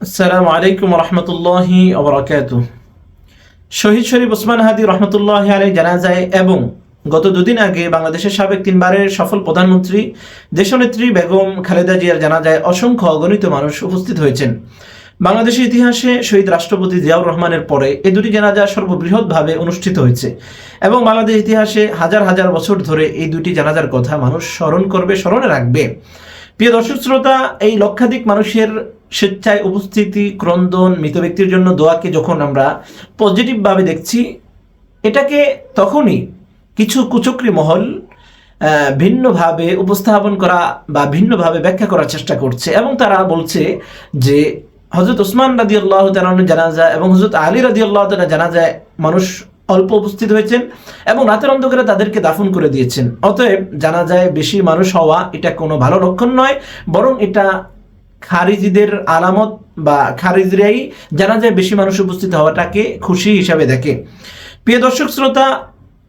আসসালামু আলাইকুম রহমতুল্লাহি অবরাকাতু শহীদ শরীফ ওসমান হাদি রহমতুল্লাহ আলাই জানাজায় এবং গত দুদিন আগে বাংলাদেশের সাবেক তিনবারের সফল প্রধানমন্ত্রী দেশনেত্রী বেগম খালেদা জিয়ার জানাজায় অসংখ্য অগণিত মানুষ উপস্থিত হয়েছেন। বাংলাদেশের ইতিহাসে শহীদ রাষ্ট্রপতি জিয়াউর রহমানের পরে এই দুটি জানাজা সর্ববৃহৎভাবে অনুষ্ঠিত হয়েছে এবং বাংলাদেশ ইতিহাসে হাজার হাজার বছর ধরে এই দুটি জানাজার কথা মানুষ স্মরণ করবে, স্মরণে রাখবে। প্রিয় দর্শক শ্রোতা, এই লক্ষাধিক মানুষের স্বেচ্ছায় উপস্থিতি, ক্রন্দন, মৃত ব্যক্তির জন্য দোয়াকে যখন আমরা পজিটিভভাবে দেখছি, এটাকে তখনই কিছু কুচক্রী মহল ভিন্নভাবে উপস্থাপন করা বা ভিন্নভাবে ব্যাখ্যা করার চেষ্টা করছে এবং তারা বলছে যে হজরত ওসমান রাদি আল্লাহ জানাজা এবং হজরত আলী রাদি আল্লাহ তালা জানাজায় মানুষ অল্প উপস্থিত হয়েছেন এবং রাতের অন্ধকারে তাদেরকে দাফন করে দিয়েছেন। অতএব জানা যায় বেশি মানুষ হওয়া এটা কোনো ভালো লক্ষণ নয়, বরং এটা খারিজিদের আলামত বা খারিজরাই জানা যায় বেশি মানুষ উপস্থিত হওয়াটাকে খুশি হিসাবে দেখে। প্রিয় দর্শক, শ্রোতা,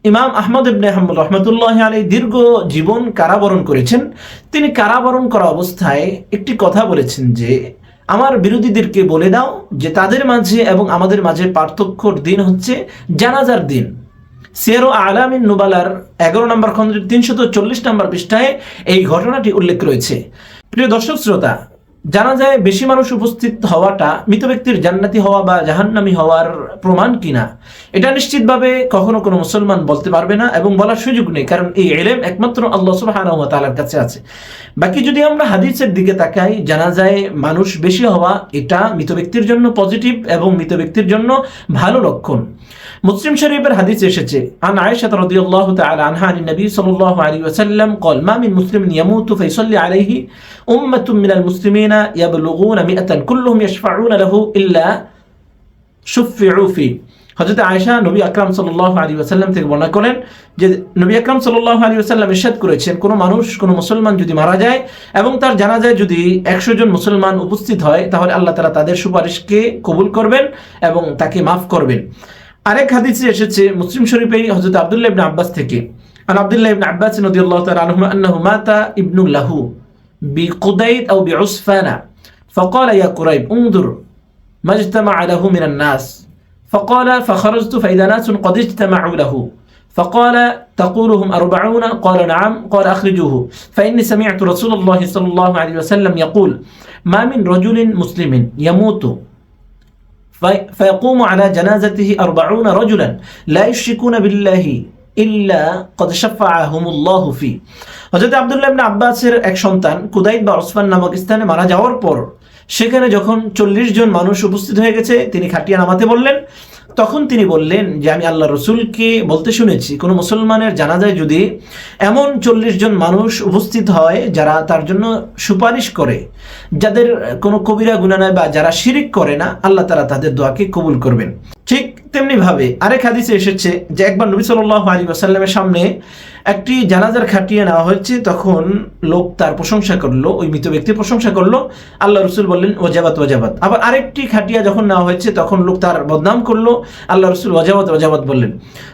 ইমাম আহমদ ইবনে হাম্মদ রহমতুল্লাহ আলী দীর্ঘ জীবন কারাবরণ করেছেন। তিনি কারাবরণ করা অবস্থায় একটি কথা বলেছেন যে, আমার বিরোধীদেরকে বলে দাও যে তাদের মাঝে এবং আমাদের মাঝে পার্থক্যর দিন হচ্ছে জানাজার দিন। সিয়ারো আলামিন নুবালার এগারো নম্বর খন্ডের তিনশত চল্লিশ নম্বর পৃষ্ঠায় এই ঘটনাটি উল্লেখ রয়েছে। প্রিয় দর্শক, শ্রোতা জানা যায় বেশি মানুষ উপস্থিত হওয়াটা মৃত ব্যক্তির জান্নাতি হওয়া বা জাহান্নামি হওয়ার প্রমাণ কিনা এটা নিশ্চিতভাবে কখনো কোনো মুসলমান বলতে পারবে না এবং বলার সুযোগ নেই কারণ এই এলেম একমাত্র আল্লাহ সুবহানাহু ওয়া তাআলার কাছে আছে বাকি যদি আমরা হাদিসের দিকে তাকাই জানা যায় মানুষ বেশি হওয়া এটা মৃত ব্যক্তির জন্য পজিটিভ এবং মৃত ব্যক্তির জন্য ভালো লক্ষণ মুসলিম শরীফের হাদিস এসেছে আন আয়েশা রাদিয়াল্লাহু তাআলা আনহা আন নবী সাল্লাল্লাহু আলাইহি ওয়াসাল্লাম قال ما من مسلم يموت فيصلي عليه أمة من المسلمين يبلغون مئة كلهم يشفعون له إلا شفعوا فيه হযরত আয়েশা নবী আকরাম সাল্লাল্লাহু আলাইহি ওয়াসাল্লাম থেকে বর্ণনা করেন যে নবী আকরাম সাল্লাল্লাহু আলাইহি ওয়াসাল্লাম ইরশাদ করেছেন কোনো মানুষ কোনো মুসলমান যদি মারা যায় এবং তার জানাজায় যদি একশো জন মুসলমান উপস্থিত হয় তাহলে আল্লাহ তাআলা তাদের সুপারিশকে কবুল করবেন এবং তাকে মাফ করবেন আরেক হাদিসে এসেছে মুসলিম শরীফেই হযরত আব্দুল্লাহ ইবনে আব্বাস থেকে আন আব্দুল্লাহ ইবনে আব্বাস রাদিয়াল্লাহু তাআলা আনহু আন্নাহু মাতা ইবনু بقديد أو بعسفانة فقال يا قريب انظر ما اجتمع له من الناس. فقال فخرجت فإذا ناس قد اجتمعوا له. فقال تقولهم أربعون؟ قال نعم. قال أخرجوه. فإني سمعت رسول الله صلى الله عليه وسلم يقول ما من رجل مسلم يموت فيقوم على جنازته أربعون رجلا لا يشركون بالله. ইল্লা কদশাফা আহমুল্লাহ হুফি হজরত আবদুল্লাহ ইবনে আব্বাসের এক সন্তান কুদাইদ বা ওসমান নামক স্থানে মারা যাওয়ার পর সেখানে যখন চল্লিশ জন মানুষ উপস্থিত হয়ে গেছে, তিনি খাটিয়া নামাতে বললেন। তখন তিনি বললেন যে, আমি আল্লাহ রসুলকে বলতে শুনেছি, কোনো মুসলমানের জানাজায় যদি এমন চল্লিশ জন মানুষ উপস্থিত হয়, যারা তার জন্য সুপারিশ করে, যাদের কোনো কবিরা গুণা নয় বা যারা শিরিক করে না, আল্লাহ তারা তাদের দোয়াকে কবুল করবেন। ঠিক তেমনি ভাবে আরেক হাদিসে এসেছে যে একবার নবী সাল্লাল্লাহু আলাইহি ওয়াসাল্লামের সামনে একটি জানাজার খাটিয়ে নেওয়া হয়েছে, তখন লোক তার প্রশংসা করল, ওই মৃত ব্যক্তির প্রশংসা করল। আল্লাহ রসুল বললেন, ওজাবাত ওজাবাত। আবার আরেকটি খাটিয়া যখন নেওয়া হয়েছে, তখন লোক তার বদনাম করল। আল্লাহ রসুল ওজাবাত ওজাবাত বললেন।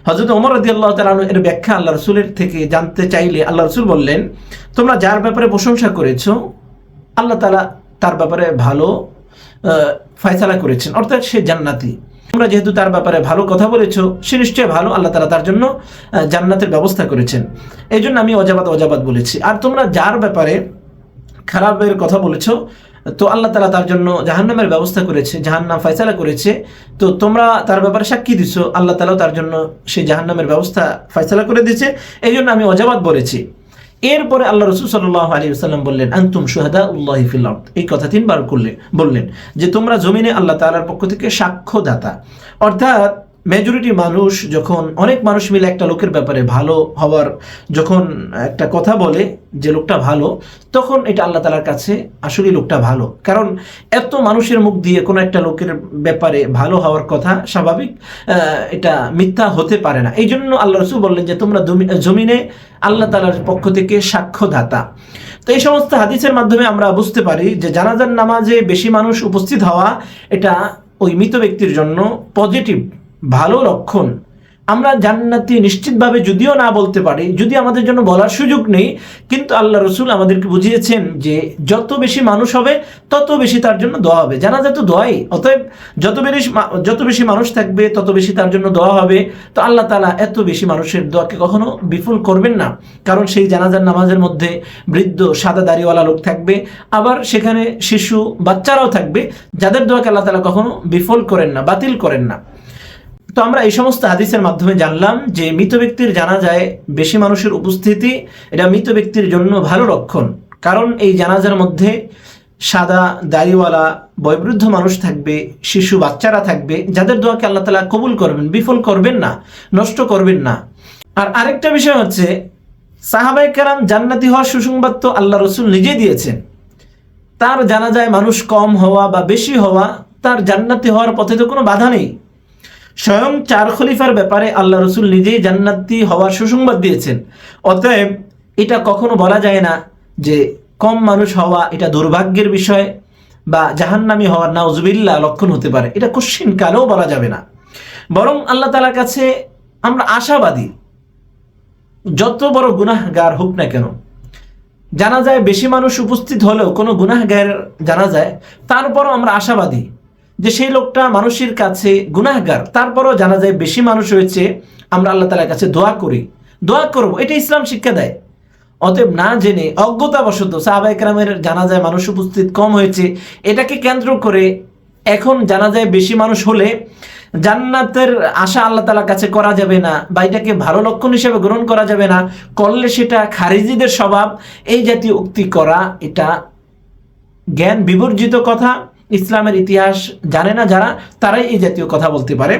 হজরত ওমর রদি আল্লাহ তালন এর ব্যাখ্যা আল্লাহ রসুলের থেকে জানতে চাইলে আল্লাহ রসুল বললেন, তোমরা যার ব্যাপারে প্রশংসা করেছ, আল্লাহ তালা তার ব্যাপারে ভালো ফয়সালা করেছেন। অর্থাৎ সে জান্নাতি। তোমরা যেহেতু তার ব্যাপারে ভালো কথা বলেছ, সে নিশ্চয়ই ভালো আল্লাহ তালা তার জন্য জান্নাতের ব্যবস্থা করেছেন। এই জন্য আমি অজাবাত অজাবাত বলেছি। আর তোমরা যার ব্যাপারে খারাপের কথা বলেছ, তো আল্লাহ তালা তার জন্য জাহান্নামের ব্যবস্থা করেছে, জাহান্নাম ফয়সালা করেছে। তো তোমরা তার ব্যাপারে সাক্ষী দিছো, আল্লাহ তালাও তার জন্য সেই জাহান্নামের ব্যবস্থা ফয়সালা করে দিয়েছে। এই জন্য আমি অজাবাত বলেছি। এরপরে আল্লাহ রসুল সাল্লাহ আলী সাল্লাম বললেন, আন্তুম সুহাদা উল্লাহি ফিল এই কথা তিনবার করলে, বললেন যে তোমরা জমিনে আল্লাহ তালার পক্ষ থেকে সাক্ষ্যদাতা। অর্থাৎ মেজরিটি মানুষ যখন, অনেক মানুষ মিলে একটা লোকের ব্যাপারে ভালো হওয়ার যখন একটা কথা বলে যে লোকটা ভালো, তখন এটা আল্লাহ তালার কাছে আসলে লোকটা ভালো। কারণ এত মানুষের মুখ দিয়ে কোনো একটা লোকের ব্যাপারে ভালো হওয়ার কথা স্বাভাবিক এটা মিথ্যা হতে পারে না। এই জন্য আল্লাহ রসুল বললেন যে, তোমরা জমিনে আল্লাহ তালার পক্ষ থেকে সাক্ষ্যদাতা। তো এই সমস্ত হাদিসের মাধ্যমে আমরা বুঝতে পারি যে, জানাজার নামাজে বেশি মানুষ উপস্থিত হওয়া এটা ওই মৃত ব্যক্তির জন্য পজিটিভ ভালো লক্ষণ। আমরা জান্নাতি নিশ্চিতভাবে যদিও না বলতে পারি, যদি আমাদের জন্য বলার সুযোগ নেই, কিন্তু আল্লাহ রসুল আমাদেরকে বুঝিয়েছেন যে যত বেশি মানুষ হবে, তত বেশি তার জন্য দোয়া হবে। জানাজা তো দোয়াই, অতএব যত বেশি যত বেশি মানুষ থাকবে, তত বেশি তার জন্য দোয়া হবে। তো আল্লাহ তালা এত বেশি মানুষের দোয়াকে কখনো বিফল করবেন না, কারণ সেই জানাজার নামাজের মধ্যে বৃদ্ধ, সাদা দাড়িওয়ালা লোক থাকবে, আবার সেখানে শিশু, বাচ্চারাও থাকবে, যাদের দোয়াকে আল্লাহ তালা কখনো বিফল করেন না, বাতিল করেন না। তো আমরা এই সমস্ত হাদিসের মাধ্যমে জানলাম যে মৃত ব্যক্তির জানা যায় বেশি মানুষের উপস্থিতি, এটা মৃত ব্যক্তির জন্য ভালো লক্ষণ। কারণ এই জানাজার মধ্যে সাদা দাড়িওয়ালা, বয়বৃদ্ধ মানুষ থাকবে, শিশু, বাচ্চারা থাকবে, যাদের দোয়াকে আল্লাহ তালা কবুল করবেন, বিফল করবেন না, নষ্ট করবেন না। আর আরেকটা বিষয় হচ্ছে সাহাবাই কারাম জান্নাতি হওয়ার সুসংবাদ তো আল্লাহ রসুল নিজেই দিয়েছেন। তার জানা যায় মানুষ কম হওয়া বা বেশি হওয়া, তার জান্নাতি হওয়ার পথে তো কোনো বাধা নেই। স্বয়ং চার খলিফার ব্যাপারে আল্লাহ রসুল নিজেই জান্নাতি হওয়ার সুসংবাদ দিয়েছেন। অতএব এটা কখনো বলা যায় না যে কম মানুষ হওয়া এটা দুর্ভাগ্যের বিষয় বা জাহান্নামি হওয়ার নাউজুবিল্লা লক্ষণ হতে পারে। এটা কশ্চিন কালেও বলা যাবে না। বরং আল্লাহ তালার কাছে আমরা আশাবাদী, যত বড় গুনাহগার হোক না কেন জানা যায় বেশি মানুষ উপস্থিত হলেও কোনো গুনাহগার জানা যায় তারপরও আমরা আশাবাদী। যে সেই লোকটা মানুষের কাছে গুনাহগার, তারপরও জানা যায় বেশি মানুষ হয়েছে আমরা আল্লাহ তালার কাছে দোয়া করি। দোয়া করব, এটা ইসলাম শিক্ষা দেয়। অতএব না জেনে অজ্ঞতাবশত সাহাবা একরামের জানা যায় মানুষ উপস্থিত কম হয়েছে, এটাকে কেন্দ্র করে এখন জানা যায় বেশি মানুষ হলে জান্নাতের আশা আল্লাহ তালার কাছে করা যাবে না বা এটাকে ভালো লক্ষণ হিসেবে গ্রহণ করা যাবে না, করলে সেটা খারিজিদের স্বভাব। এই জাতীয় উক্তি করা, এটা জ্ঞান বিবর্জিত কথা। ইসলামের ইতিহাস জানে না যারা তারাই এই জাতীয় কথা বলতে পারে।